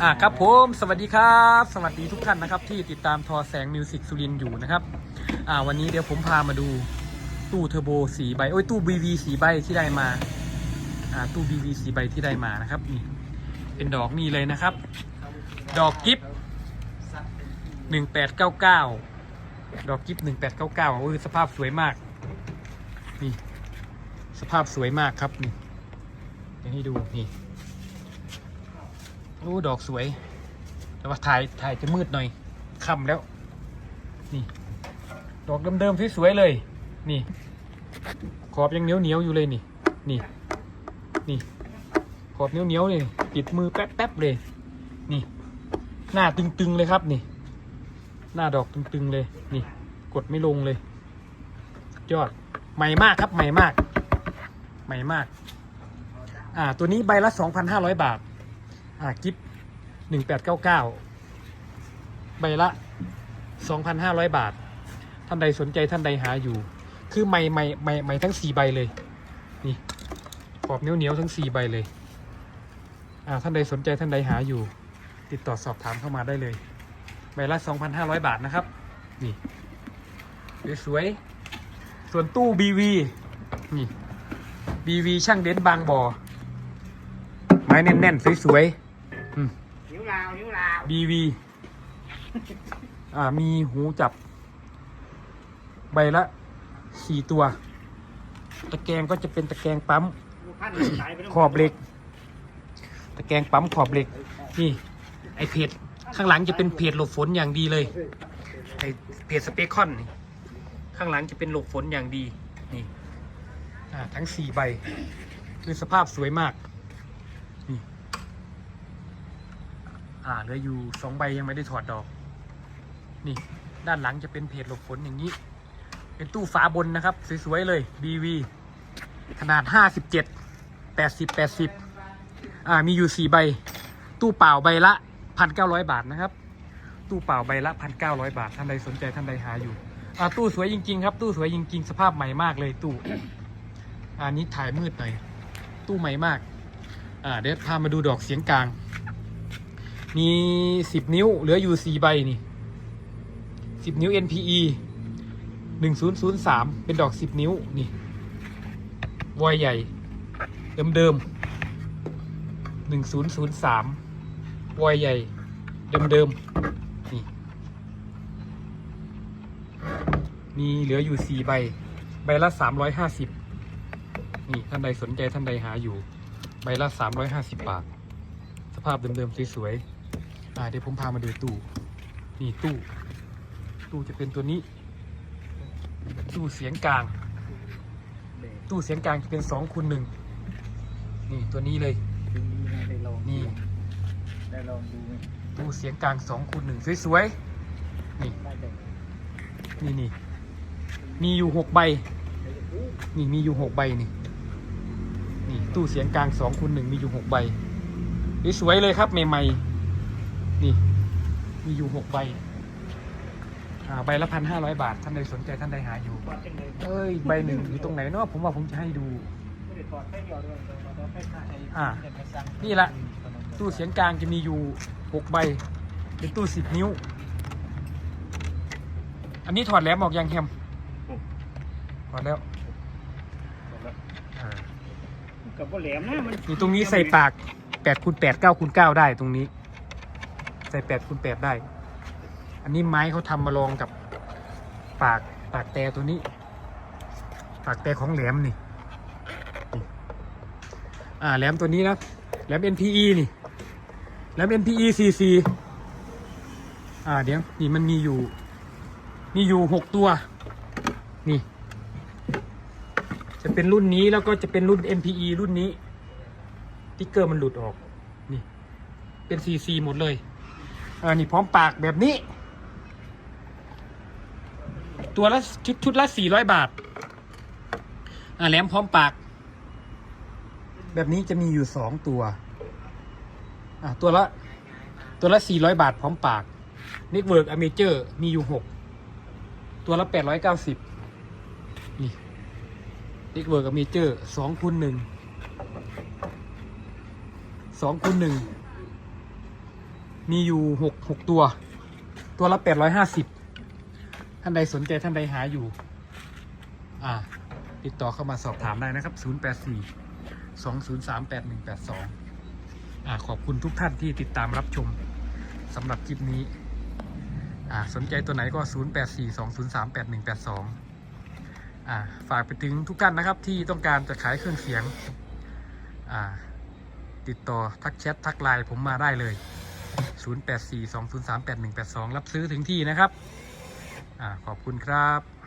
อะครับผมสวัสดีครับ สวัสดีทุกท่านนะครับ ที่ติดตามทอแสงมิวสิกสุรินอยู่นะครับอ่าวันนี้เดี๋ยวผมพามาดูตู้เทอร์โบสีใบโอ้ยตู้ BV สีใบที่ได้มาอ่าตู้ BV สีใบที่ได้มานะครับนี่เป็นดอกนี่เลยนะครับ ดอกกิฟหนึ่งแปดเก้าเก้าดอกกิฟหนึ่งแปดเก้าเก้าโอ้ยสภาพสวยมากนี่สภาพสวยมากครับนี่เดี๋ยวให้ดูนี่ โอ้ดอกสวย แต่ว่าถ่ายถ่ายจะมืดหน่อยค่ำแล้ว นี่ ดอกเดิมๆสวยๆเลย นี่ ขอบยังเหนียวเหนียวๆอยู่เลยนี่ นี่ นี่ ขอบเหนียวเหนียวๆเลยปิดมือแป๊บๆเลย นี่ หน้าตึงๆเลยครับนี่ หน้าดอกตึงๆเลย นี่ กดไม่ลงเลย ยอด ใหม่มากครับ ใหม่มาก ใหม่มาก อ่า ตัวนี้ใบละ 2,500 บาท อ่ากิฟหนึ่งแปดเก้าเก้าใบละสองพันห้าร้อยบาท ท่านใดสนใจท่านใดหาอยู่ คือใหม่ใหม่ใหม่ใหม่ทั้งสี่ใบเลย นี่ขอบเหนียวเหนียวทั้งสี่ใบเลย อ่า ท่านใดสนใจท่านใดหาอยู่ ติดต่อสอบถามเข้ามาได้เลย ใบละสองพันห้าร้อยบาทนะครับ นี่สวยๆส่วนตู้ BV นี่ BV ช่างเด่นบางบ่อไม้แน่นๆ สวยๆ อืม นิ้วลาวนิ้วลาว BV อ่า มีหูจับ ใบละสี่ตัว ตะแกรงก็จะเป็นตะแกรงปั๊มพันสายไปขอบเหล็ก ตะแกรงปั๊มขอบเหล็ก นี่ ไอเพจข้างหลังจะเป็นเพจหลบฝนอย่างดีเลย ไอเพจสเปคอนนี่ข้างหลังจะเป็นหลบฝนอย่างดี นี่อ่าทั้งสี่ใบ คือสภาพสวยมาก นี่ อ่าเหลืออยู่สองใบยังไม่ได้ถอดดอก นี่ด้านหลังจะเป็นเพจหลบฝนอย่างนี้ เป็นตู้ฝาบนนะครับ สวยๆเลย BV ขนาด 57 80 80 อ่ามีอยู่ 4 ใบ ตู้เปล่าใบละ 1,900 บาทนะครับ ตู้เปล่าใบละ 1,900 บาท ท่านใดสนใจท่านใดหาอยู่ อ่าตู้สวยจริง ๆ ครับ ตู้สวยจริง ๆ สภาพใหม่มากเลยตู้อ่านี้ถ่ายมืดหน่อย ตู้ใหม่มาก อ่าเดี๋ยวพามาดูดอกเสียงกลาง มี10นิ้ว เหลืออยู่4ใบนี่10นิ้ว NPE 1003เป็นดอก10นิ้ว นี่วอยใหญ่ เดิมๆ1003วอยใหญ่ เดิมๆนี่มีเหลืออยู่4ใบ ใบละ350นี่ท่านใดสนใจท่านใดหาอยู่ ใบละ350บาท สภาพเดิมๆสวยๆ อ่าเดี๋ยวผมพามาดูตู้นี่ตู้ตู้จะเป็นตัวนี้ ตู้เสียงกลาง ตู้เสียงกลางจะเป็นสองคูณหนึ่งนี่ตัวนี้เลยได้ลองนี่ได้ลองดูไหมตู้เสียงกลางสองคูณหนึ่งสวยๆนี่ได้แต่นี่นี่มีอยู่หกใบ นี่มีอยู่หกใบนี่ นี่ตู้เสียงกลางสองคูณหนึ่งมีอยู่หกใบสวยๆเลยครับใหม่ๆ นี่ มีอยู่หกใบอ่าใบละพันห้าร้อยบาท ท่านใดสนใจท่านใดหาอยู่ถอดจังเลยเอ้ย ใบหนึ่งอยู่ตรงไหนเนาะผมว่าผมจะให้ดู ไม่ได้ถอดแค่เดียวด้วยเราต้องแค่ค่าไอ้อ่าเงินไปสั่งนี่ละ ตู้เสียงกลางจะมีอยู่หกใบ เป็นตู้สิบนิ้ว อันนี้ถอดแหล้วออกยังแฮมถอดแล้วอ่ากับว่าแหลมนะมันนี่ตรงนี้ใส่ปากแปดคูณแปดเก้าคูณเก้าได้ตรงนี้ ใส่แปดคูณแปดได้ อันนี้ไม้เขาทำมาลองกับปากปากแต่ตัวนี้ ปากแต่ของแหลมนี่นี่อ่าแหลมตัวนี้นะแหลม NPE นี่แหลม NPE CC อ่าเดี๋ยวนี่มันมีอยู่ มีอยู่หกตัว นี่ จะเป็นรุ่นนี้แล้วก็จะเป็นรุ่น NPE รุ่นนี้ติ๊กเกอร์มันหลุดออก นี่ เป็น CC หมดเลย อ่านี่พร้อมปากแบบนี้ ตัวละชุดชุดละสี่ร้อยบาท อ่าแหลมพร้อมปาก แบบนี้จะมีอยู่สองตัว อ่าตัวละตัวละสี่ร้อยบาทพร้อมปาก n ิ t เวิร์กอเมเจอร์มีอยู่หกตัวละแปดร้อยเก้าสิบนี่ n ิ t เวิร์กอเมเจอร์สองคูณหนึ่งสองคูณหนึ่ง มีอยู่หกหกตัว ตัวละแปดร้อยห้าสิบท่านใดสนใจท่านใดหาอยู่ อ่า ติดต่อเข้ามาสอบถามได้นะครับ 084 203 8182 อ่า ขอบคุณทุกท่านที่ติดตามรับชมสำหรับคลิปนี้ อ่า สนใจตัวไหนก็ 084 203 8182 อ่า ฝากไปถึงทุกท่านนะครับที่ต้องการจะขายเครื่องเสียง อ่า ติดต่อทักแชททักไลน์ผมมาได้เลย 084 203 8182 รับซื้อถึงที่นะครับอขอบคุณครับ